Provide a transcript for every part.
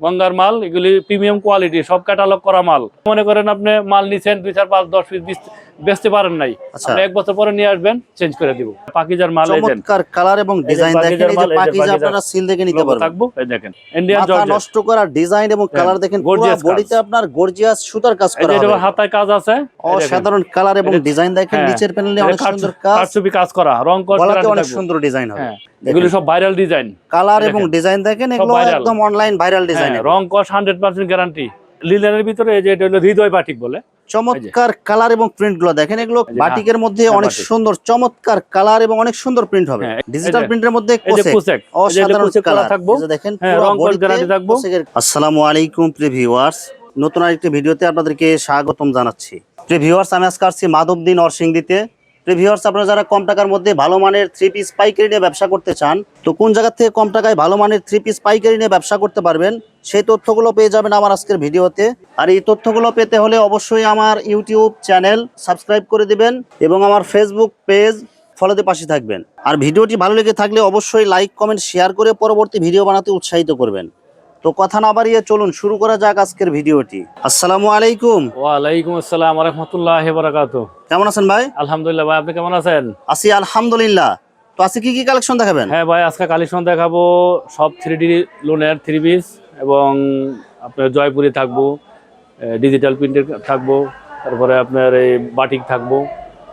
গঙ্গার মাল এগুলি প্রিমিয়াম কোয়ালিটি সব ক্যাটালগ করা মাল। মনে করেন আপনি মাল নিছেন দুই চার পাঁচ দশ পিস বেচতে পারেন নাই। আচ্ছা। আপনি এক বছর পরে নিয়ে আসবেন চেঞ্জ করে দিব। পাকিজার মাল চমৎকার কালার এবং ডিজাইন দেখেন এই যে মাল, এই যে পাকিজা আপনারা সিল দেখে নিতে পারবেন। থাকব এই দেখেন। ইন্ডিয়ান মাথা নষ্ট করা ডিজাইন এবং কালার দেখেন পুরো gorgeous বডিতে আপনার গর্জিয়াস সুতার কাজ করা এটা হাতায় কাজ আছে অসাধারণ কালার এবং ডিজাইন দেখেন হ্যাঁ, নিচের প্যানেলে এটা অনেক সুন্দর কাজ। কাজ করা রং গলাতে অনেক সুন্দর ডিজাইন হবে। হ্যাঁ। এগুলি সব ভাইরাল ডিজাইন কালার এবং ডিজাইন দেখেন এগুলো একদম অনলাইন ভাইরাল ডিজাইন হ্যাঁ, রং কস হান্ড্রেড পার্সেন্ট গ্যারান্টি লিলেনের ভিতরে এই যে এটা হলো হৃদয় বাটিক বলে। চমৎকার কালার এবং প্রিন্টগুলো দেখেন এগুলো বাটিকের মধ্যে হ্যাঁ, অনেক সুন্দর চমৎকার কালার এবং অনেক সুন্দর প্রিন্ট হবে। হ্যাঁ, ডিজিটাল প্রিন্টের মধ্যে অসাধারণ কালার থাকব। দেখেন হ্যাঁ, আসসালামু আলাইকুম প্রিয় ভিউয়ার্স নতুন আরেকটি ভিডিওতে আপনাদেরকে স্বাগতম জানাচ্ছি। প্রিয় ভিউয়ার্স আমি আজকে আসছি মাধবদী নরসিংদীতে প্রিয় ভিউয়ার্স আপনারা যারা কম টাকার মধ্যে ভালো মানের থ্রি পিস পাইকারি নিয়ে ব্যবসা করতে চান, তো কোন জায়গা থেকে কম টাকায় ভালো মানের থ্রি পিস পাইকারি নিয়ে ব্যবসা করতে পারবেন, সেই তথ্যগুলো পেয়ে যাবেন আমার আজকের ভিডিওতে। আর এই তথ্যগুলো পেতে হলে অবশ্যই আমার ইউটিউব চ্যানেল সাবস্ক্রাইব করে দিবেন এবং আমার ফেসবুক পেজ ফলোতে পাশে থাকবেন। আর ভিডিওটি ভালো লেগে থাকলে অবশ্যই লাইক কমেন্ট শেয়ার করে পরবর্তী ভিডিও বানাতে উৎসাহিত করবেন। তো কথা না বাড়িয়ে চলুন, শুরু করা যাক আজকের ভিডিওটি। আসসালামু আলাইকুম। ওয়ালাইকুম আসসালাম রহমতুল্লাহ বারাকাত কেমন আছেন ভাই? আলহামদুলিল্লাহ ভাই আপনি কেমন আছেন? আছি আলহামদুলিল্লাহ। তো আজকে কি কি কালেকশন দেখাবেন? হ্যাঁ ভাই আজকে কালেকশন দেখাবো সব থ্রি ডি লোনের থ্রি পিস এবং আপনার জয়পুরি থাকব ডিজিটাল প্রিন্টের থাকব তারপরে আপনার এই বাটিক থাকব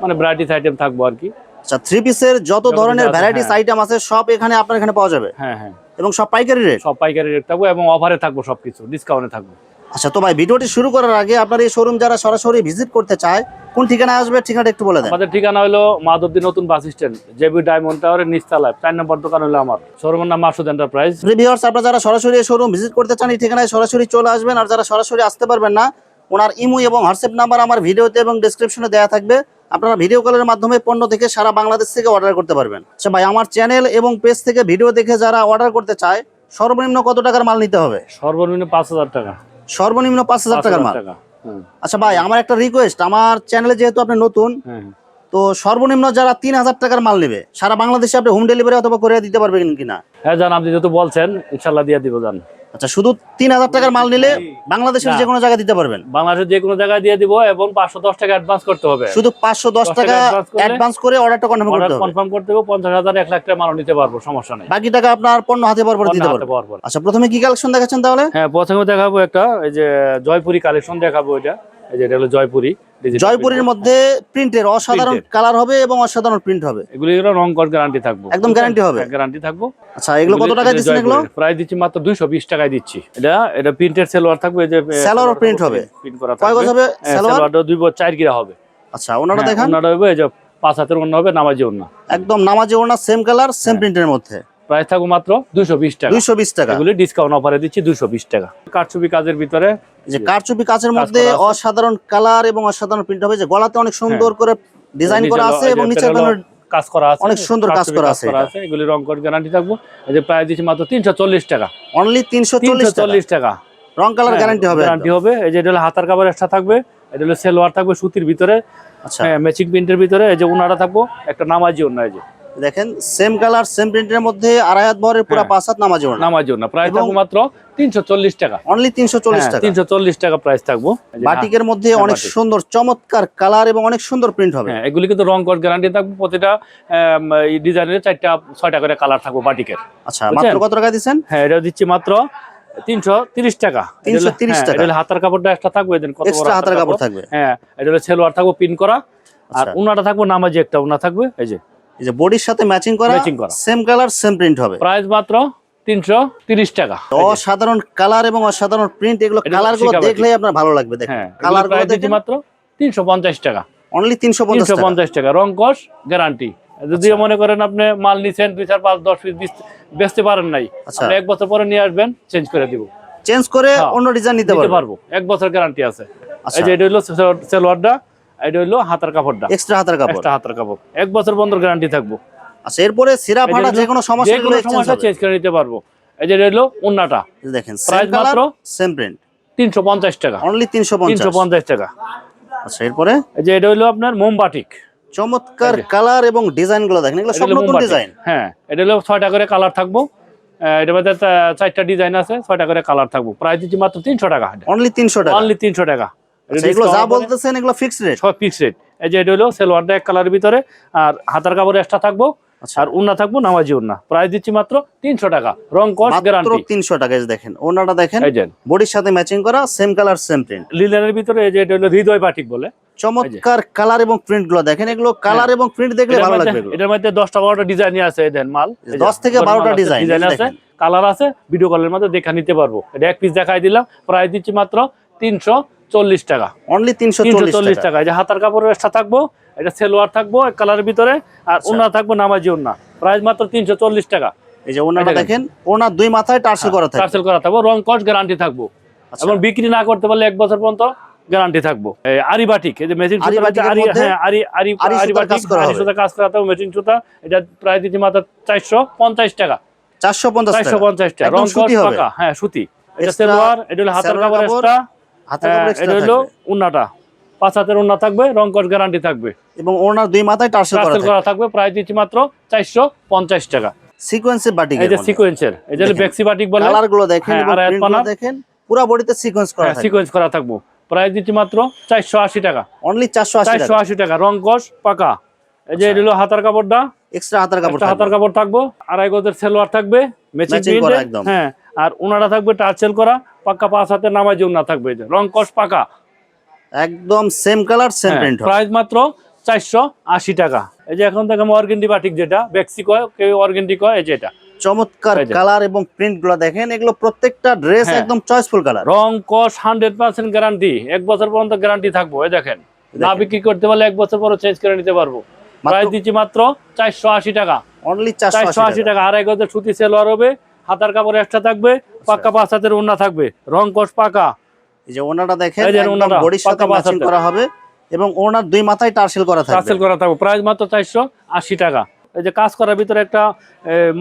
মানে ভ্যারাইটিস আইটেম থাকব আর কি। আচ্ছা থ্রি পিসের যত ধরনের ভ্যারাইটিস। আইটেম আছে সব এখানে আপনার এখানে পাওয়া যাবে? হ্যাঁ হ্যাঁ। এবং সব পাইকারি রেট সব পাইকারি রেট থাকব এবং অফারে থাকব সবকিছু ডিসকাউন্টে থাকব। আচ্ছা তো ভাই ভিডিওটি শুরু করার আগে আপনার এই শোরুম যারা সরাসরি ভিজিট করতে চায় কোন ঠিকানায় আসবে ঠিকানাটা একটু বলে দেন। আমাদের ঠিকানা হলো মাধবদী নতুন বাস স্ট্যান্ড জেবি ডায়মন্ড টাওয়ারের নিচতলায়। চার নম্বর দোকান হলো আমার। শোরুমের নাম মাসুদ এন্টারপ্রাইজ ভিউয়ার্স আপনারা যারা সরাসরি এই শোরুম ভিজিট করতে চান এই ঠিকানায় সরাসরি চলে আসবেন আর যারা সরাসরি আসতে পারবেন না ওনার ইমো এবং হোয়াটসঅ্যাপ নাম্বার আমার ভিডিওতে এবং ডেসক্রিপশনে দেওয়া থাকবে। আপনারা ভিডিও কলের মাধ্যমে পণ্য থেকে সারা বাংলাদেশ থেকে অর্ডার করতে পারবেন। আচ্ছা ভাই আমার চ্যানেল এবং পেজ থেকে ভিডিও দেখে যারা অর্ডার করতে চায় সর্বনিম্ন কত টাকার মাল নিতে হবে? সর্বনিম্ন পাঁচ হাজার টাকা। সর্বনিম্ন পাঁচ হাজার টাকার মাল। আচ্ছা ভাই আমার একটা রিকোয়েস্ট আমার চ্যানেলে যেহেতু আপনি নতুন হ্যাঁ হ্যাঁ। তো সর্বনিম্ন যারা তিন হাজার টাকার মাল নেবে সারা বাংলাদেশে আপনি হোম ডেলিভারি অথবা করে দিতে পারবেন কিনা? হ্যাঁ জান আপনি যেহেতু বলছেন ইনশাল্লাহ দিয়ে দিব জান। আচ্ছা শুধু তিন হাজার টাকার মাল নিলে বাংলাদেশের। যে কোনো জায়গায় দিতে পারবেন? বাংলাদেশের যে কোনো জায়গায় দিয়ে দিব এবং পাঁচশো দশ টাকা অ্যাডভান্স করতে হবে। শুধু পাঁচশো দশ টাকা অ্যাডভান্স করে অর্ডারটা কনফার্ম করতে হবে। কনফার্ম করতে হবে পঞ্চাশ হাজার এক লাখ টাকা মাল নিতে পারব সমস্যা নেই। বাকি টাকা আপনার পণ্য হাতে পারব পর দিতে হাতে পারবেন। পাওয়ার পর। আচ্ছা প্রথমে কি কালেকশন দেখাচ্ছেন তাহলে? হ্যাঁ প্রথমে দেখাবো একটা এই যে জয়পুরি কালেকশন দেখাবো এটা। এটা হলো জয়পুরি জয়পুরের মধ্যে প্রিন্টের অসাধারণ কালার হবে এবং অসাধারণ প্রিন্ট হবে। এগুলি এগুলো রং কর গ্যারান্টি থাকব একদম guarantee হবে? গ্যারান্টি থাকব। আচ্ছা এগুলো কত টাকা দিচ্ছেন এগুলো? প্রাইস দিচ্ছি মাত্র দুইশো বিশ টাকায় দিচ্ছি। এটা এটা প্রিন্টের সেলোয়ার থাকবে যে ও print হবে? প্রিন্ট করা কয় গজ হবে হ্যাঁ, দুই বছর চার গিরা হবে। আচ্ছা ওনারা হ্যাঁ, দেখান। ওনাটা হবে এই যে পাঁচ হাতের অন্য হবে নামাজি অন্য একদম নামাজে ওনার সেম কালার সেম। প্রিন্টের মধ্যে। প্রাইস থাকবে মাত্র দুইশো বিশ টাকা। দুইশো বিশ টাকা। এগুলি ডিসকাউন্ট অফারে দিচ্ছি দুইশো বিশ টাকা। কারচুপি কাজের ভিতরে যে কারচুপি কাচের মধ্যে অসাধারণ কালার এবং অসাধারণ প্রিন্ট হবে। যে গলাতে অনেক সুন্দর করে ডিজাইন করা আছে এবং নিচে এটা কাজ করা আছে। অনেক সুন্দর কাজ করা আছে। এগুলি রং কোড গ্যারান্টি থাকব। এই যে প্রাইস দিচ্ছি মাত্র তিনশো চল্লিশ টাকা। অনলি তিনশো তিনশো চল্লিশ চল্লিশ টাকা রং কালার গ্যারান্টি হবে গ্যারান্টি হবে। এই যে এটা হলো হাতার কাপড় এক্সট্রা থাকবে। এটা হলো সেলোয়ার থাকবে সুতির ভিতরে। আচ্ছা। হ্যাঁ ম্যাচিং প্রিন্টের ভিতরে। এই যে উনারা থাকব। একটা নামাজি ওনা এই যে। দেখেন সেম কালার সেম প্রিন্টের মধ্যে আড়াই হাত পুরো হ্যাঁ। পাঁচ হাত নামাজ ওড়না। নামাজি ওনা প্রাইস থাকব মাত্র তিনশো চল্লিশ টাকা। অনলি তিনশো চল্লিশ টাকা। তিনশো চল্লিশ টাকা প্রাইস থাকব। বাটিকের মধ্যে হ্যাঁ, অনেক সুন্দর চমৎকার কালার এবং অনেক সুন্দর প্রিন্ট হবে। হ্যাঁ এগুলি কিন্তু রং কোড গ্যারান্টি থাকবে। প্রতিটা ডিজাইনের চারটা ছয়টা করে কালার থাকব বাটিকের। আচ্ছা মাত্র কত টাকা দিচ্ছেন? হ্যাঁ এটা দিচ্ছি মাত্র তিনশো তিরিশ টাকা। এটা হলো- 330 হ্যাঁ, টাকা। এটা হাতার কাপড়টা এক্সট্রা থাকবে এদিন কত বড় এক্সট্রা হাতের কাপড়? থাকবে। হ্যাঁ এটা হলো সেলোয়ার থাকব পিন করা। আর আচ্ছা। উনাটা থাকব নামাজি একটা উনা থাকবে এই যে। এই যে বডির সাথে ম্যাচিং করা Matching করা। সেম কালার সেম প্রিন্ট হবে। প্রাইস মাত্র তিনশো তিরিশ টাকা। অসাধারণ কালার এবং অসাধারণ প্রিন্ট এগুলো কালারগুলো দেখলেই আপনার ভালো লাগবে দেখেন। হ্যাঁ কালারগুলো মাত্র তিনশো পঞ্চাশ টাকা। অনলি তিনশো তিনশো টাকা। পঞ্চাশ টাকা রং কস গ্যারান্টি যদি আচ্ছা। মনে করেন আপনি মাল নিছেন দুই চার পাঁচ দশ পিস বেচতে পারেন নাই। আচ্ছা। আপনি এক বছর পরে নিয়ে আসবেন চেঞ্জ করে দিব। চেঞ্জ করে হ্যাঁ। অন্য ডিজাইন নিতে পারব। এক বছর গ্যারান্টি আছে। আচ্ছা এই যে এটা হলো সেলোয়ারটা এটা হলো হাতার কাপড়টা। এক্সট্রা হাতের কাপড়। একটা হাতার কাপড়। এক বছর বন্ধ গ্যারান্টি থাকব। আচ্ছা এরপরে সিরা ফাটা যে কোনো সমস্যা যে কোনো সমস্যা চেঞ্জ করে নিতে পারব। এই যে হলো উন্নাটা দেখেন কালার মাত্র? সেম প্রিন্ট তিনশো পঞ্চাশ টাকা। অনলি তিনশো তিনশো পঞ্চাশ পঞ্চাশ টাকা। আচ্ছা এরপরে? এই যে এটা হলো আপনার মোমবাটিক চমৎকার কালার এবং ডিজাইনগুলো দেখেন এগুলো সব নতুন ডিজাইন হ্যাঁ এটা হলো ছয়টা করে কালার থাকব। এটার মধ্যে চারটা ডিজাইন আছে ছয়টা করে কালার থাকব। প্রাইস দিচ্ছি মাত্র তিনশো টাকা। অনলি তিনশো টাকা। অনলি তিনশো টাকা। এটা এগুলো যা বলতেছেন এগুলো ফিক্সড রেট সব ফিক্স রেট এই যে এটা হলো সেলোয়ারটা এক কালারের ভিতরে আর হাতার কাপড় এক্সট্রা থাকব আচ্ছা। আর উন্না থাকব নামাজি উন্না প্রাইস দিচ্ছি মাত্র তিনশো টাকা। রং কস গ্যারান্টি তিনশো টাকা দেখেন ওনাটা দেখেন বডির সাথে ম্যাচিং করা সেম কালার সেম প্রিন্ট লিলেনের ভিতরে যে এটা হলো হৃদয় বাটিক বলে। চমৎকার কালার এবং প্রিন্টগুলো দেখেন এগুলো কালার এবং প্রিন্ট দেখলে এটার ভালো মধ্যে- লাগবে এটার মধ্যে দশটা বারোটা ডিজাইন আছে দেন মাল। 10 থেকে 12টা মাল আছে, ডিজাইন, ডিজাইন আছে কালার আছে ভিডিও কলের মধ্যে দেখা নিতে পারব। এটা এক পিস দেখাই দিলাম প্রাইস দিচ্ছি মাত্র তিনশো চল্লিশ টাকা। অনলি তিনশো চল্লিশ টাকা। টাকা। যে হাতার কাপড়ের এক্সট্রা থাকব এটা সেলোয়ার থাকব এক কালারের ভিতরে আর আচ্ছা। উন্না থাকব নামাজি উন্না প্রাইস মাত্র তিনশো চল্লিশ টাকা। এই যে ওনাটা দেখেন। ওনার দুই মাথায় টার্সেল করা থাকে পার্সেল করা থাকব রং কস গ্যারান্টি থাকব। আচ্ছা। এবং বিক্রি না করতে পারলে এক বছর পর্যন্ত গ্যারান্টি থাকব। এই আরি বাটিক এই যে মেশিন মধ্যে হ্যাঁ কাজ করা। সুতা কাজ করা থাকবে মেশিন সুতা। এটা প্রায় দিচ্ছি মাত্র চারশো পঞ্চাশ টাকা। চারশো পঞ্চাশ চারশো পঞ্চাশ টাকা। রং কস সুতি পাকা হ্যাঁ সুতি। এটা সেলোয়ার এটা হলো হাতের কাপড়। এক্সট্রা এটা হলো উন্নাটা। পাঁচ হাতের উন্না থাকবে রং কস গ্যারান্টি থাকবে। এবং ওনার দুই মাথায় টার্সেল করা থাকবে। প্রায় দিচ্ছি মাত্র চারশো পঞ্চাশ টাকা। সিকোয়েন্সের বাটিক এই যে সিকোয়েন্সের এই যে বেক্সি বাটিক বলে। কালারগুলো দেখেন হ্যাঁ, এবং। দেখেন পুরো বডিতে সিকোয়েন্স করা সিকোয়েন্স করা থাকব। প্রাইস দিচ্ছি মাত্র চারশো আশি টাকা। অনলি চারশো আশি চারশো টাকা আশি টাকা রং কস পাকা। এই যে আচ্ছা। হলো হাতার কাপড়টা। এক্সট্রা হাতার কাপড় হাতার কাপড় থাকব। আড়াই গজের সেলোয়ার থাকবে করা একদম। হ্যাঁ আর উনাটা থাকবে টার্সেল করা পাক্কা পাঁচ হাতে নামাই যে উনা থাকবে রং কস পাকা। একদম same colour same print price মাত্র চারশো আশি টাকা। এই যে এখন দেখো অর্গেন্ডি বাটিক যেটা বেক্সি কয় কেউ অর্গেন্ডি কয় এই যে এটা। চমৎকার কালার এবং প্রিন্টগুলো দেখেন এগুলো প্রত্যেকটা ড্রেস হ্যাঁ। একদম চয়েসফুল কালার রং কস হান্ড্রেড পার্সেন্ট গ্যারান্টি এক বছর পর্যন্ত গ্যারান্টি থাকব এই দেখেন। না বিক্রি করতে পারলে এক বছর পরে চেঞ্জ করে নিতে পারব। প্রাইস দিচ্ছি মাত্র চারশো আশি টাকা। অনলি চারশো আশি টাকা। টাকা। আড়াই গজের সুতি সেলোয়ার হবে। হাতার কাপড় এক্সট্রা থাকবে পাক্কা পাঁচ হাতের ওনা থাকবে। রং কষ পাকা। এই যে ওনাটা দেখেন বডির সাথে ম্যাচিং করা হবে এবং ওনার দুই মাথায় টার্সেল করা থাকবে। টার্সেল করা থাকবে। প্রাইস মাত্র চারশো আশি টাকা। এই যে কাজ করার ভিতরে একটা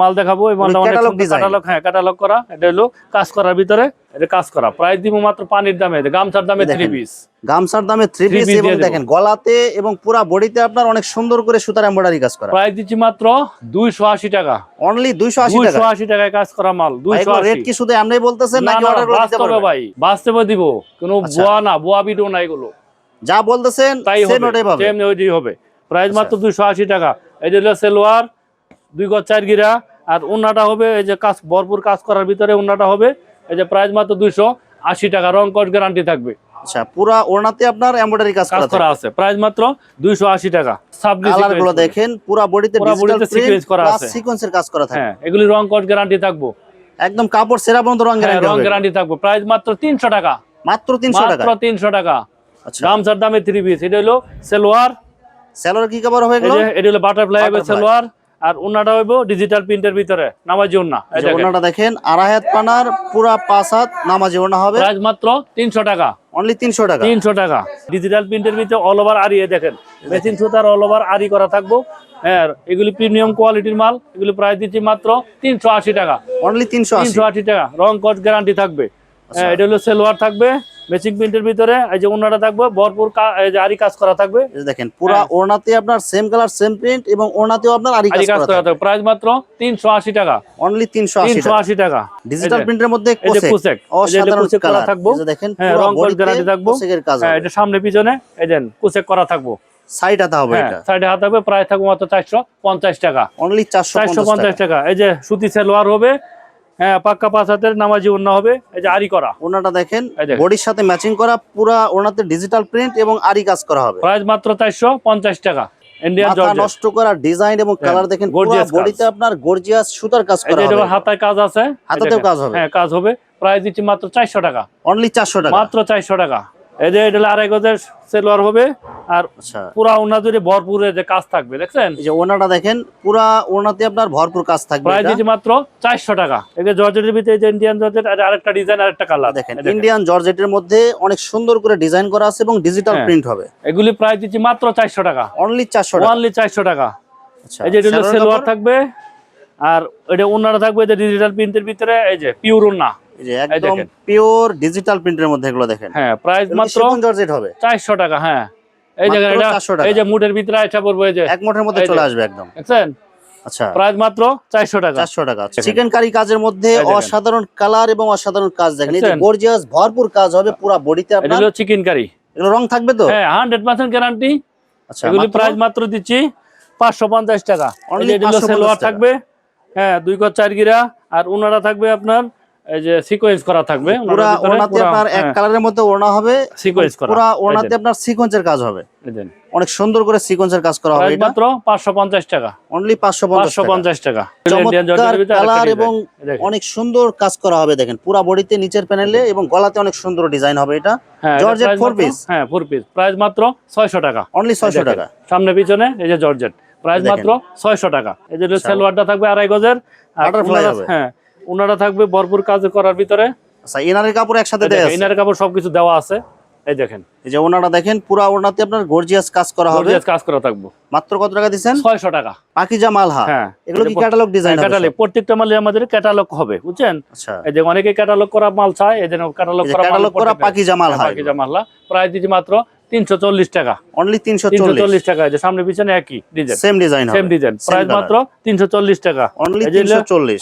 মাল দেখাবো এই মালটা অনেক ক্যাটালগ হ্যাঁ ক্যাটালগ করা এটা হলো কাজ করার ভিতরে এটা কাজ করা। প্রাইস দিব মাত্র পানির দামে গামছার দামে থ্রি পিস গামছার দামে থ্রি পিস এবং দেখেন গলাতে এবং পুরা বডিতে আপনার অনেক সুন্দর করে সুতার এমব্রয়ডারি কাজ করা। প্রাইস দিচ্ছি মাত্র দুইশো আশি টাকা। অনলি টাকা? টাকায় কাজ করা মাল দুইশো রেট কি শুধু এমনি বলতেছেন না নাকি অর্ডার করে দিতে বাস্তবে পারবেন? ভাই বাস্তবে দিব কোনো আচ্ছা। বোয়া না বোয়া ভিডিও না এগুলো। যা বলতেছেন সেম ওটাই হবে। প্রাইস আচ্ছা। মাত্র দুইশো আশি টাকা। এই যে সেলোয়ার দুই গজ চার গিরা আর হবে এই যে কাজ ভরপুর কাজ করার ভিতরে হবে এই যে প্রাইস মাত্র দুইশো আশি টাকা রং কট গ্যারান্টি থাকবে। আচ্ছা পুরা ওড়নাতে আপনার এমব্রয়ডারি কাজ কাজ করা করা আছে প্রাইস মাত্র দুইশো আশি টাকা। কালারগুলো দেখেন পুরা বডিতে ডিজিটাল body তে প্রিন্ট sequence করা আছে। সিকোয়েন্সের কাজ করা থাকে। হ্যাঁ এগুলি রং কট গ্যারান্টি থাকব। একদম কাপড় সেরা রং গ্যারান্টি রং হবে। গ্যারান্টি থাকব। প্রাইস মাত্র তিনশো টাকা। মাত্র 300 টাকা। মাত্র টাকা। আচ্ছা। গামছার দামে থ্রি পিস এটা হলো সেলোয়ার সেলর কি কাপড় হবে এগুলো এটা হলো বাটারফ্লাই হবে। সালোয়ার আর উন্নাটা হইব ডিজিটাল প্রিন্টের ভিতরে নামাজি এই যে দেখেন। আড়াই হাত পানার পুরা পাঁচ হাত নামাজি ওড়না হবে। প্রাইস মাত্র তিনশো টাকা। অনলি 300 টাকা। তিনশো টাকা। ডিজিটাল প্রিন্টের ভিতরে অল ওভার আরি দেখেন। মেশিন সুতার অল ওভার আরি করা থাকব। হ্যাঁ এগুলি প্রিমিয়াম কোয়ালিটির মাল এগুলি প্রাইস দিচ্ছি মাত্র তিনশো আশি টাকা। অনলি 380 তিনশো আশি টাকা। রং কট গ্যারান্টি থাকবে। হ্যাঁ, এটা হলো সেলোয়ার থাকবে। মেশিং প্রিন্টের ভিতরে এই যে উন্নাটা থাকবে ভরপুর আরি কাজ করা থাকবে। দেখেন পুরা হ্যাঁ। ওড়নাতে আপনার সেম কালার সেম প্রিন্ট এবং ওড়নাতেও আপনার আরি কাজ করা থাকবে। প্রাইস মাত্র তিনশো আশি টাকা। অনলি 380 টাকা। ডিজিটাল প্রিন্টের মধ্যে কোসেক অসাধারণ কালার থাকব। দেখেন পুরো রং গ্যারান্টি থাকব। কোসেকের কাজ হ্যাঁ এটা সামনে পিছনে এই দেন কুসেক করা থাকব। সাইড হাতা হবে হ্যাঁ এটা। সাইডে হাত হবে প্রায় থাকব মাত্র চারশো পঞ্চাশ টাকা। অনলি 450 চারশো পঞ্চাশ টাকা। টাকা। এই যে সুতি সেলোয়ার হবে হ্যাঁ পাক্কা পাঁচ হাতের নামাজি অন্য হবে। এই যে আরি করা। ওড়নাটা দেখেন বডির সাথে ম্যাচিং করা পুরা ওড়নাতে ডিজিটাল প্রিন্ট এবং আরি কাজ করা হবে। প্রাইস মাত্র চারশো পঞ্চাশ টাকা। ইন্ডিয়ান জর্জেট নষ্ট করা ডিজাইন এবং কালার দেখেন পুরো বডিতে আপনার গর্জিয়াস সুতার কাজ করা যে এটা হাতায় কাজ আছে। হাতাতেও কাজ হবে। হ্যাঁ কাজ হবে। প্রাইস দিচ্ছি মাত্র চারশো টাকা। অনলি 400 টাকা। মাত্র চারশো টাকা। এই যে এটা হলো আড়াই গজের সেলোয়ার হবে আর আচ্ছা। পুরা উন্না জুড়ে ভরপুর যে কাজ থাকবে দেখছেন? যে ওড়নাটা দেখেন পুরা ওড়নাতে আপনার ভরপুর কাজ থাকবে প্রাইস দিচ্ছি মাত্র চারশো টাকা। এই যে জর্জেটের ভিতরে যে ইন্ডিয়ান জর্জেট আর আরেকটা ডিজাইন আরেকটা কালার দেখেন ইন্ডিয়ান জর্জেটের মধ্যে অনেক সুন্দর করে ডিজাইন করা আছে এবং ডিজিটাল হ্যাঁ। প্রিন্ট হবে। এগুলি প্রাইস দিচ্ছি মাত্র চারশো টাকা। অনলি 400 টাকা। অনলি চারশো টাকা। আচ্ছা এই যে সালোয়ার থাকবে আর এটা ওনারা থাকবে যে ডিজিটাল প্রিন্টের ভিতরে এই যে পিওর ওনা যে একদম পিওর ডিজিটাল প্রিন্টের মধ্যে এগুলো দেখেন। হ্যাঁ প্রাইস মাত্র জর্জেট হবে। চারশো টাকা হ্যাঁ। এই দেখেন এটা এই যে মুটের ভিতরে আইসা পড়ব এই যে এক মোটের মধ্যে চলে আসবে একদম। দেখছেন? আচ্ছা। প্রাইস মাত্র চারশো টাকা। চারশো টাকা। চিকেন কারি কাজের মধ্যে অসাধারণ কালার এবং অসাধারণ কাজ দেখেন। এই গর্জিয়াস ভরপুর কাজ হবে পুরো বডিতে আপনার। হলো চিকেন কারি এগুলো রং থাকবে তো? হ্যাঁ হান্ড্রেড পার্সেন্ট গ্যারান্টি আচ্ছা এগুলি প্রাইস মাত্র দিচ্ছি পাঁচশো পঞ্চাশ টাকা। Only এই যে এগুলো 550 সেলোয়ার টাকা। থাকবে। হ্যাঁ দুই কর চার গিরা। আর উনারা থাকবে আপনার এই যে সিকোয়েন্স করা থাকবে পুরা ওড়নাতে আপনার এক কালারের মধ্যে ওড়না হবে সিকোয়েন্স করা। পুরা ওড়নাতে আপনার সিকোয়েন্সের কাজ হবে। অনেক সুন্দর করে সিকোয়েন্সের কাজ করা হবে এটা। মাত্র পাঁচশো পঞ্চাশ টাকা। অনলি পাঁচশো পাঁচশো পঞ্চাশ টাকা। চমৎকার কালার এবং অনেক সুন্দর কাজ করা হবে দেখেন। পুরা বডিতে নিচের প্যানেলে এবং গলাতে অনেক সুন্দর ডিজাইন হবে এটা। হ্যাঁ georgette georgette four four piece হ্যাঁ ফোর পিস প্রাইস মাত্র ছয়শো টাকা। অনলি এই ছয়শো দেখেন, টাকা। সামনে পিছনে এই যে জর্জেট প্রাইস মাত্র ছয়শো টাকা। এই যে আচ্ছা। সালোয়ারটা থাকবে আড়াই গজের। হ্যাঁ উনারা থাকবে ভরপুর কাজ করার ভিতরে। আচ্ছা ইনারের কাপড় একসাথে দেয়া আছে? ইনার কাপড় সবকিছু দেওয়া আছে। এই দেখেন। এই যে ওনারা দেখেন পুরা ওনাতে আপনার গর্জিয়াস কাজ করা হবে। গর্জিয়াস কাজ করা থাকব। মাত্র কত টাকা দিচ্ছেন? ছয়শো টাকা। পাকিজা মালহা হ্যাঁ। এগুলো কি ক্যাটালগ ডিজাইন ক্যাটালগ প্রত্যেকটা মালে আমাদের ক্যাটালগ হবে বুঝছেন? আচ্ছা। এই যে অনেকে ক্যাটালগ করা মাল চায় এই যে ক্যাটালগ করা মাল ক্যাটালগ করা পাকিজা মালহা হ্যাঁ, পাকিজা মাল্লা প্রাইস দিচ্ছি মাত্র তিনশো চল্লিশ টাকা। অনলি তিনশো তিনশো চল্লিশ চল্লিশ টাকা যে সামনে পিছনে একই design same design same design price মাত্র তিনশো চল্লিশ টাকা। অনলি এই যে তিনশো চল্লিশ।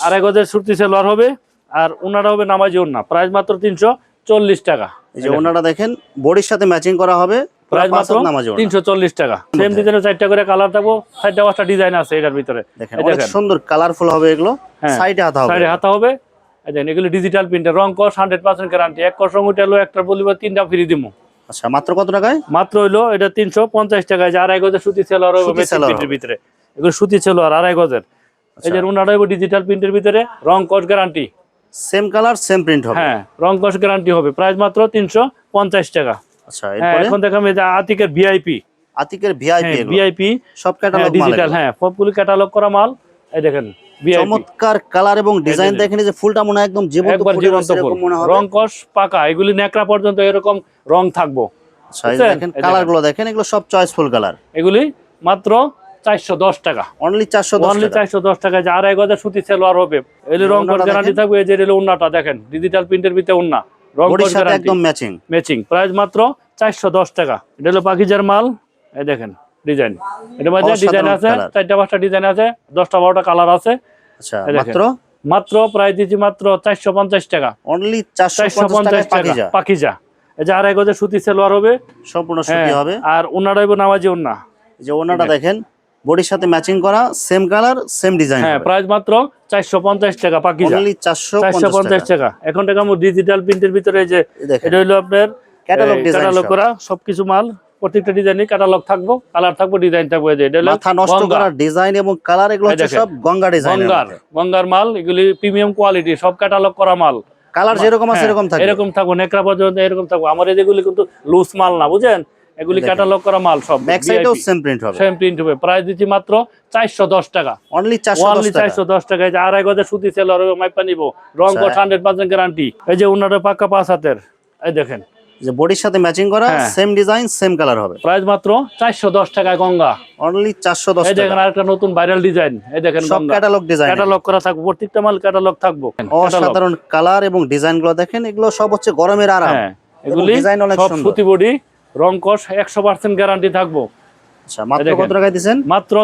সুতি সেলোয়ার হবে আর ওনারা হবে নামাজি প্রাইস মাত্র তিনশো চল্লিশ টাকা। এই যে ওনারা দেখেন বডির সাথে ম্যাচিং করা হবে প্রাইস মাত্র হাত নামাজি ওড়না। তিনশো চল্লিশ টাকা। সেম ডিজাইনের চারটা করে কালার থাকব চারটা পাঁচটা ডিজাইন আছে এটার ভিতরে। দেখেন অনেক সুন্দর কালারফুল হবে এগুলো। হ্যাঁ। সাইডে হাতা হবে। সাইডে হাতা হবে। এগুলো ডিজিটাল প্রিন্টের রং কস হান্ড্রেড পার্সেন্ট গ্যারান্টি এক কস রং উঠালো একটা বলিব তিনটা ফ্রি দিমু। আচ্ছা মাত্র কত টাকায়? মাত্র হইল এটা তিনশো পঞ্চাশ টাকায় যে আড়াই গজের সুতি প্রিন্টের ভিতরে। এগুলো সুতি সেলোয়ার আড়াই গজের। এই যে আচ্ছা। উনারা ডিজিটাল প্রিন্টের ভিতরে রং কস guarantee same colour same print হবে। হ্যাঁ রং কস গ্যারান্টি হবে। প্রাইস মাত্র তিনশো পঞ্চাশ টাকা। আচ্ছা হ্যাঁ এখন দেখাম এই যে আতিকের ভিআইপি আতিকের ভিআইপি হ্যাঁ ভিআইপি সব ক্যাটালগ ডিজিটাল। হ্যাঁ সবগুলো ক্যাটালগ করা মাল। এই দেখেন চমৎকার কালার এবং ডিজাইন দেখেন। যে ফুলটা মনে হয় একদম জীবন্ত একবার জীবন্ত ফুল। রং কস পাকা। এগুলি নেকড়া পর্যন্ত এরকম রং থাকব। আচ্ছা? দেখেন কালারগুলো দেখেন এগুলো সব চয়েসফুল কালার এগুলি মাত্র চারশো দশ টাকা। অনলি চারশো অনলি চারশো দশ টাকা যে আড়াই গজের সুতি সেলোয়ার হবে। এগুলি রং কস গ্যারান্টি থাকবে এই যে উন্নাটা দেখেন ডিজিটাল প্রিন্টের ভিতরে উন্না রং গ্যারান্টি একদম ম্যাচিং ম্যাচিং প্রাইস মাত্র চারশো দশ টাকা। এটা হলো পাখিজার মাল। এই দেখেন। ডিজাইন এটা মধ্যে ডিজাইন আছে চারটা পাঁচটা ডিজাইন আছে দশটা বারোটা কালার আছে। আচ্ছা মাত্র? মাত্র প্রাইস দিচ্ছি মাত্র চারশো পঞ্চাশ টাকা। অনলি চারশো চারশো পঞ্চাশ পঞ্চাশ টাকায় টাকা পাকিজা। পাখিজা এই যে আড়াই গজের সুতি সেলোয়ার হবে। সম্পূর্ণ সুতি হ্যাঁ, হবে। আর ওনারা হইব নামাজি ওনা এই যে ওনাটা দেখেন বডির সাথে ম্যাচিং করা সেম কালার সেম ডিজাইন হ্যাঁ প্রাইস মাত্র চারশো পঞ্চাশ টাকা পাখিজা অনলি চারশো চারশো পঞ্চাশ টাকা। এখন টাকা ডিজিটাল প্রিন্টের ভিতরে এই যে এটা হইল আপনার ক্যাটালগ সব। করা সবকিছু মাল। প্রত্যেকটা ডিজাইনই ক্যাটালগ থাকব কালার থাকব ডিজাইন থাকব মাথা নষ্ট করার ডিজাইন এবং কালার এগুলো হচ্ছে সব গঙ্গা ডিজাইন গঙ্গার গঙ্গার মাল এগুলি প্রিমিয়াম কোয়ালিটি সব ক্যাটালগ করা মাল। কালার যেরকম আছে হ্যাঁ, এরকম থাকে এরকম থাকব নেকড়া পর্যন্ত এরকম থাকব। আমার যেগুলি কিন্তু লুজ মাল না বুঝেন? এগুলি। ক্যাটালগ করা মাল সব। ব্যাক সাইডেও সেম প্রিন্ট হবে। সেম প্রিন্ট হবে। প্রাইস দিচ্ছি মাত্র চারশো দশ টাকা। অনলি চারশো ওনলি দশ টাকা। চারশো দশ এই যে আড়াই গজের সুতি সেল হবে মাইপা নিব। রং। কোট হান্ড্রেড পার্সেন্ট গ্যারান্টি এই যে উনারে পাক্কা পাঁচ হাতের এই দেখেন। যে বডির সাথে ম্যাচিং করা। সেম ডিজাইন সেম কালার হবে। প্রাইস মাত্র চারশো দশ টাকায় গঙ্গা। অনলি চারশো দশ এই দেখেন আরেকটা নতুন ভাইরাল ডিজাইন এই দেখেন সব ক্যাটালগ ডিজাইন ক্যাটালগ করা থাকব প্রত্যেকটা মাল ক্যাটালগ থাকব। অসাধারণ কালার এবং ডিজাইনগুলো দেখেন এগুলো সব হচ্ছে গরমের আরাম। হ্যাঁ এগুলি ডিজাইন অনেক সব সুন্দর। সুতি বডি রং কস একশো পার্সেন্ট গ্যারান্টি থাকব। আচ্ছা মাত্র কত মাত্র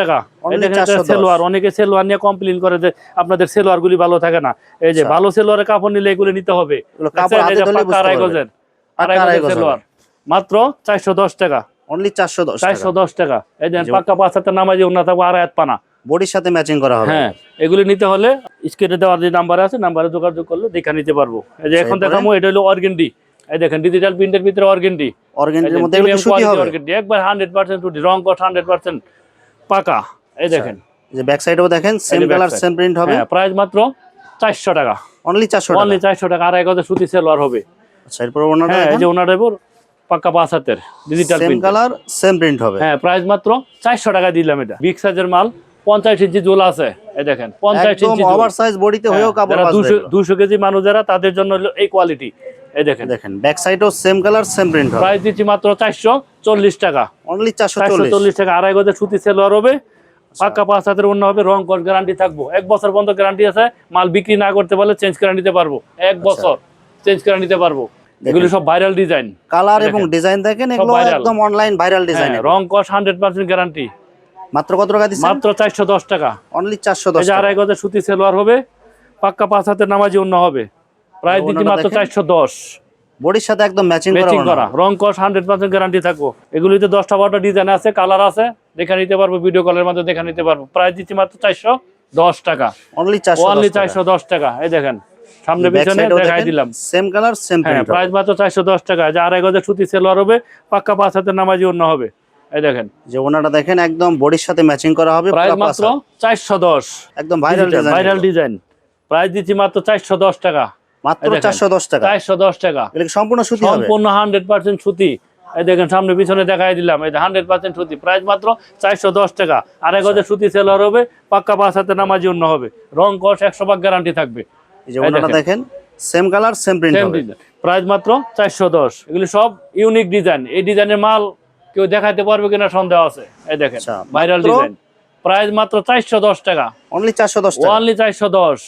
টাকা। 410 সেলোয়ার অনেকে সেলোয়ার নিয়ে করে যে আপনাদের সেলোয়ার গুলি ভালো থাকে না। এই যে আচ্ছা। ভালো সেলোয়ারের কাপড় নিলে এগুলি নিতে হবে। কাপড় দেখছেন? হাতে ধরলে বুঝতে আড়াই গজ মাত্র চারশো দশ টাকা। অনলি চারশো দশ চারশো টাকা দশ টাকা। এই যে যে- পাক্কা পাঁচ হাতে নামাজি অন্য থাকব আড়াই হাত পানা। বডির সাথে ম্যাচিং করা হবে। হ্যাঁ এগুলি নিতে হলে স্ক্রিনে দেওয়ার যে নাম্বার আছে নাম্বারে যোগাযোগ করলে দেখা নিতে পারব। এই যে এখন দেখাবো এটা হলো অর্গেন্ডি এই দেখেন ডিজিটাল প্রিন্টের ভিতরে অর্গেন্ডি অর্গেন্ডির মধ্যে এগুলো সুতি হবে? অর্গেন্ডি একবার রং কট পাকা। এই দেখেন। যে ব্যাক সাইডেও দেখেন সেম কালার সেম প্রিন্ট হবে। হ্যাঁ প্রাইস মাত্র চারশো টাকা। অনলি চারশো অনলি টাকা। চারশো টাকা আড়াই গজের সুতি সেলোয়ার হবে। আচ্ছা এরপর ওনাটা হ্যাঁ এই যে পাক্কা পাঁচ হাতের digital same colour same print হবে। হ্যাঁ প্রাইস মাত্র চারশো টাকা দিলাম এটা। বিগ সাইজের মাল পঞ্চাশ ইঞ্চি জোল আছে এই দেখেন পঞ্চাশ একদম ইঞ্চি ওভার সাইজ বডিতে হয়েও কাপড় দুশো দুশো কেজি মানুষ যারা তাদের জন্য হলো এই কোয়ালিটি এই দেখেন। দেখেন ব্যাক সাইডেও সেম কালার সেম প্রিন্ট হবে। প্রাইস দিচ্ছি মাত্র চারশো চল্লিশ টাকা। অনলি চারশো চারশো চল্লিশ। চল্লিশ টাকা আড়াই গজের সুতি সেলোয়ার হবে। পাক্কা পাঁচ হাতের অন্য হবে রং কস গ্যারান্টি থাকব। এক বছর পর্যন্ত গ্যারান্টি আছে মাল বিক্রি না করতে পারলে চেঞ্জ করে নিতে পারব। এক আচ্ছা। বছর। চেঞ্জ করে নিতে পারব। এগুলি সব ভাইরাল ডিজাইন কালার এবং ডিজাইন দেখেন এগুলো একদম অনলাইন ভাইরাল ডিজাইন রং কস হান্ড্রেড পার্সেন্ট গ্যারান্টি মাত্র কত টাকা দিচ্ছেন? মাত্র চারশো দশ টাকা। অনলি চারশো দশ এই যে আড়াই গজের সুতি সেলোয়ার হবে পাক্কা পাঁচ হাতের নামাজি অন্য হবে। প্রায় দিচ্ছি মাত্র দেখেন। চারশো দশ। বডির সাথে একদম ম্যাচিং করা ম্যাচিং বানানো করা। রং কস হান্ড্রেড পার্সেন্ট গ্যারান্টি থাকব। এগুলিতে দশটা বারোটা ডিজাইন আছে কালার আছে দেখে নিতে পারব ভিডিও কলের মাধ্যমে দেখে নিতে পারব। প্রায় দিচ্ছি মাত্র চারশো দশ টাকা। অনলি চারশো ওয়ানলি চারশো দশ টাকা। এই দেখেন। সামনে পিছনে দেখাই দিলাম। সেম কালার সেম হ্যাঁ প্রিন্ট প্রাইস মাত্র চারশো দশ টাকা। যে আড়াই গজের সুতি সেলোয়ার হবে পাক্কা পাঁচ হাতের নামাজি অন্য হবে। এই দেখেন। যে ওনাটা দেখেন একদম বডির সাথে ম্যাচিং করা হবে প্রাইস মাত্র পাঁচ হাত। চারশো দশ। একদম viral design viral design price দিচ্ছি মাত্র চারশো দশ টাকা। মাত্র এই দেখেন। চারশো দশ টাকা। চারশো দশ টাকা। এটা সম্পূর্ণ সুতি হবে। সম্পূর্ণ হান্ড্রেড পার্সেন্ট সুতি। এই দেখেন সামনে পিছনে দেখাই দিলাম। এই হান্ড্রেড পার্সেন্ট সুতি। প্রাইস মাত্র চারশো দশ টাকা। আড়াই গজের সুতি সেলার হবে পাক্কা পাঁচ হাতে নামাজি অন্য হবে। রং কস একশো ভাগ গ্যারান্টি থাকবে। এই যে ওনাটা দেখেন। দেখেন সেম কালার সেম প্রিন্ট হবে। প্রাইস মাত্র চারশো দশ। সব ইউনিক ডিজাইন এই ডিজাইনের মাল কেউ দেখাতে পারবে কিনা সন্দেহ আছে। এই দেখেন ভাইরাল ডিজাইন প্রাইস মাত্র চারশো দশ টাকা। অনলি চারশো দশ টাকা। ওয়ানলি চারশো দশ।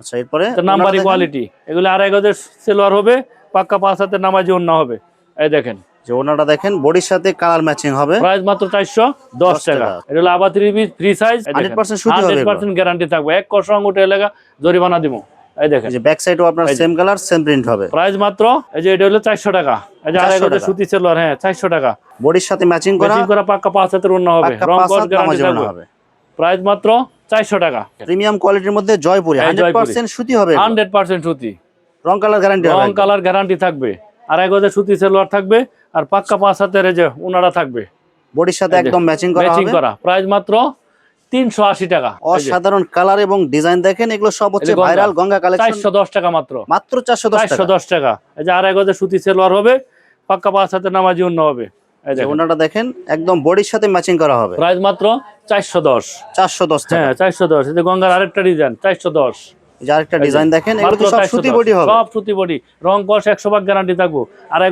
আচ্ছা এরপরে নাম্বারি কোয়ালিটি এগুলি আড়াই গজের সেলোয়ার হবে পাক্কা পাঁচ হাতে নামাজি অন্য হবে। এই দেখেন। যে ওনাটা দেখেন বডির সাথে কালার ম্যাচিং হবে। প্রাইস মাত্র চারশো দশ টাকা। টাকা। এটা হলো আবার থ্রি পিস ফ্রি সাইজ 100% সুতি হবে হান্ড্রেড এগুলো। পার্সেন্ট গ্যারান্টি থাকবে। এক কষ উঠে এলাকা জরিমানা দিব। এই দেখেন। যে ব্যাক সাইডও আপনার সেম কালার সেম প্রিন্ট হবে। প্রাইস মাত্র এই যে এটা হলো চারশো টাকা। এই যে আড়াই সুতি সেলোয়ার হ্যাঁ চারশো টাকা। বডির সাথে ম্যাচিং করা ম্যাচিং করা পাক্কা পাঁচ হাতের অন্য হবে। রং কস গ্যারান্টি থাকবে। হবে। প্রাইস মাত্র চারশো টাকা। প্রিমিয়াম কোয়ালিটির মধ্যে জয়পুরি সুতি হবে এগুলো। হান্ড্রেড পার্সেন্ট সুতি। রং কালার গ্যারান্টি হবে রং কালার গ্যারান্টি থাকবে। আড়াই গজের সুতি সেলোয়ার থাকবে আর পাক্কা পাঁচ হাতের এই যে উনারা থাকবে। বডির সাথে একদম ম্যাচিং করা ম্যাচিং করা। প্রাইস মাত্র তিনশো আশি টাকা। অসাধারণ কালার এবং ডিজাইন দেখেন এগুলো সব হচ্ছে ভাইরাল গঙ্গা কালেকশন চারশো দশ টাকা মাত্র। মাত্র চারশো চারশো দশ টাকা। এই যে আড়াই গজের সুতি সেলোয়ার হবে পাক্কা পাঁচ হাতে নামাজি অন্য হবে। দেখেন। ওনাটা দেখেন একদম বডির সাথে ম্যাচিং করা হবে। প্রাইস মাত্র চারশো দশ। চারশো দশ হ্যাঁ চারশো দশ। এই যে গঙ্গার আরেকটা ডিজাইন চারশো দশ। যে আরেকটা ডিজাইন দেখেন এগুলো তো সব সুতি বডি হবে? সব সুতি বডি। রং কস একশো ভাগ গ্যারান্টি থাকব।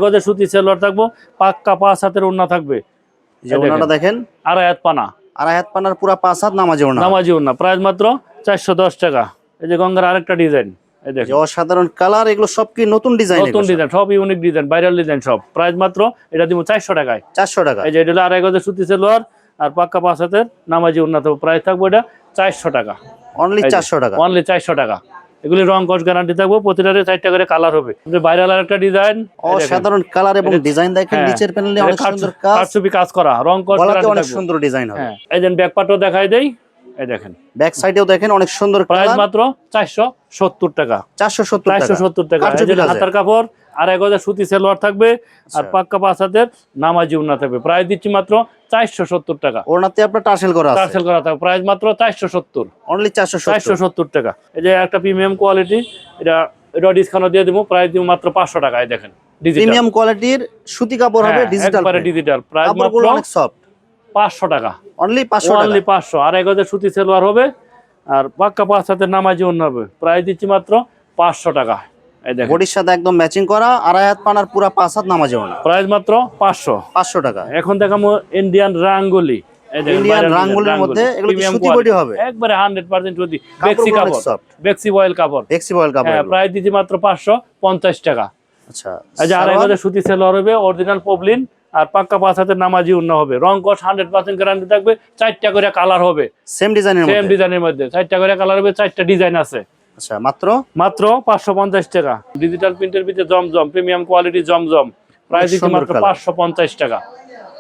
গজের সুতি সেলোয়ার থাকব পাক্কা পাঁচ হাতের ওন্না থাকবে। যে দেখেন। আড়াই হাত পানা। আড়াই হাত পানার পুরা পাঁচ হাত নামাজি ওনা নামাজি না। প্রাইস মাত্র চারশো দশ টাকা। এই যে গঙ্গার আরেকটা ডিজাইন এই দেখো অসাধারণ কালার এগুলো সব কি নতুন ডিজাইন নতুন ডিজাইন সব ইউনিক ডিজাইন ভাইরাল ডিজাইন সব। প্রাইস মাত্র এটা দিব চারশো টাকায়। চারশো টাকা। এই যে এটা হলো আড়াই গজের সুতি সেলোয়ার আর পাক্কা পাঁচ হাতের নামাজি উন্নত প্রাইস থাকব এটা চারশো টাকা। অনলি চারশো টাকা। অনলি চারশো টাকা। এগুলি রং কস গ্যারান্টি থাকব প্রতিটারে চারটা করে কালার হবে। ভাইরাল আর একটা ডিজাইন অসাধারণ কালার এবং ডিজাইন দেখেন হ্যাঁ, নিচের প্যানেলে অনেক সুন্দর কাজ। কারচুপি কাজ করা রং কস গ্যারান্টি অনেক সুন্দর ডিজাইন হবে। হ্যাঁ এই যে ব্যাক পার্টও দেখাই দেই এই দেখেন। ব্যাক সাইডেও দেখেন অনেক সুন্দর প্রাইস মাত্র চারশো সত্তর টাকা। চারশো সত্তর চারশো টাকা। সত্তর টাকা। এই যে হাতার কাপড় আর এক হাজার সুতি সেলোয়ার থাকবে আর আচ্ছা। পাক্কা পাঁচ হাতের নামাজি উন্না থাকবে। প্রাইস দিচ্ছি মাত্র চারশো সত্তর টাকা। ওনাতে আপনার টার্সেল করা টার্সেল করা থাকবে। প্রাইস মাত্র চারশো সত্তর। অনলি চারশো চারশো সত্তর টাকা। এই যে একটা প্রিমিয়াম কোয়ালিটি এটা এটা ডিসকাউন্ট দিয়ে দিব। প্রাইস দিব মাত্র পাঁচশো টাকায় দেখেন। প্রিমিয়াম কোয়ালিটির সুতি কাপড় হবে ডিজিটাল ডিজিটাল প্রাইস মাত্র অনেক সফট পাঁচশো টাকা। অনলি পাঁচশো অনলি পাঁচশো। আর এক হাজার সুতি সেলোয়ার হবে। আর পাক্কা পাঁচ হাতের নামাজি অন্য হবে। প্রাইস দিচ্ছি মাত্র পাঁচশো টাকা। বডির সাথে একদম ম্যাচিং করা আড়াই হাত পানার পুরা পাঁচ হাত নামাজে ওনা প্রাইস মাত্র পাঁচশো। পাঁচশো টাকা। এখন দেখাবো ইন্ডিয়ান রাঙ্গুলি ইন্ডিয়ান রাঙ্গুলির মধ্যে এগুলো সুতি বডি হবে? একবারে হান্ড্রেড পার্সেন্ট সুতি। বেক্সি কাপড়। বেক্সি বয়েল কাপড়। এক্সি বয়েল কাপড় হ্যাঁ প্রাইস দিচ্ছি মাত্র পাঁচশো পঞ্চাশ টাকা। আচ্ছা এই যে আড়াই হাজার সুতি সেলোয়ার হবে অরিজিনাল পবলিন আর পাক্কা পাঁচ হাতের নামাজি উন্ন হবে। রং কস হান্ড্রেড পার্সেন্ট গ্যারান্টি থাকবে চারটা করে কালার হবে। সেম ডিজাইনের সেম ডিজাইনের মধ্যে? চারটা করে কালার হবে চারটা ডিজাইন আছে। আচ্ছা মাত্র? মাত্র পাঁচশো পঞ্চাশ টাকা। ডিজিটাল প্রিন্টের ভিতরে জমজম প্রিমিয়াম কোয়ালিটি জমজম। প্রাইস দিচ্ছি মাত্র colour। পাঁচশো পঞ্চাশ টাকা।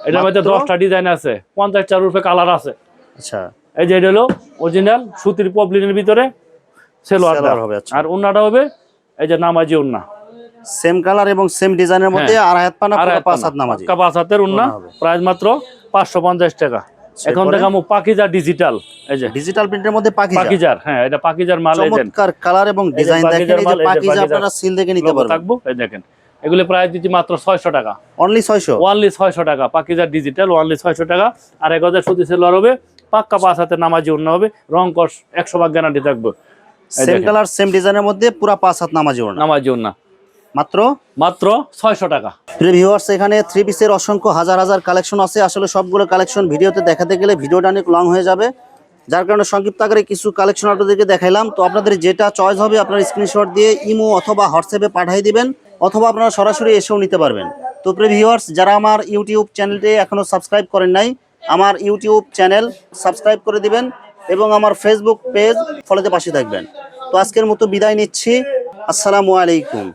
এটার মধ্যে মাত্র? দশটা ডিজাইন আছে পঞ্চাশটার রূপে কালার আছে। আচ্ছা। এই যে এটা হলো অরিজিনাল সুতির পবলিনের ভিতরে সেলোয়ার হবে, আচ্ছা। আর উন্নাটা হবে এই যে নামাজি উন্না সেম কালার এবং সেম ডিজাইনের মধ্যে আড়াই হাত পানা পাঁচ হাত নামাজি? পাঁচ হাতের উন্না উন্না প্রাইস মাত্র পাঁচশো পঞ্চাশ টাকা। এখন? দেখামো পাকিজার ডিজিটাল এই যে। ডিজিটাল প্রিন্টের মধ্যে পাখি পাকিজার হ্যাঁ এটা পাকিজার মাল এই চমৎকার কালার এবং ডিজাইন দেখেন এই যে পাকিজা আপনারা সিল দেখে নিতে পারবেন। থাকব এই দেখেন। এগুলো প্রাইস দিচ্ছি মাত্র ছয়শো টাকা। অনলি ছয়শো? ওয়ানলি ছয়শো টাকা পাকিজার ডিজিটাল ওয়ানলি ছয়শো টাকা। আর এক হাজার সুতি সেলোয়ার হবে পাক্কা পাঁচ হাতে নামাজি অন্য হবে রং কস একশো ভাগ গ্যারান্টি থাকবে। সেম কালার সেম ডিজাইনের মধ্যে পুরো পাঁচ হাত নামাজি ওড়না। নামাজি অন্য মাত্র? মাত্র ছয়শো টাকা। প্রিয় ভিউয়ার্স এখানে থ্রি পিসের অসংখ্য হাজার হাজার কালেকশন আছে। আসলে সবগুলো কালেকশন ভিডিওতে দেখাতে গেলে ভিডিওটা অনেক লং হয়ে যাবে। যার কারণে সংক্ষিপ্ত আকারে কিছু কালেকশন আপনাদেরকে দেখাইলাম। তো আপনাদের যেটা চয়েস হবে আপনার স্ক্রিনশট দিয়ে ইমো অথবা হোয়াটসঅ্যাপে পাঠিয়ে দিবেন অথবা আপনারা সরাসরি এসেও নিতে পারবেন। তো প্রিয় ভিউয়ার্স যারা আমার ইউটিউব চ্যানেলটি এখনও সাবস্ক্রাইব করেন নাই আমার ইউটিউব চ্যানেল সাবস্ক্রাইব করে দিবেন এবং আমার ফেসবুক পেজ ফলোতে পাশে থাকবেন। তো আজকের মতো বিদায় নিচ্ছি। আসসালামু আলাইকুম।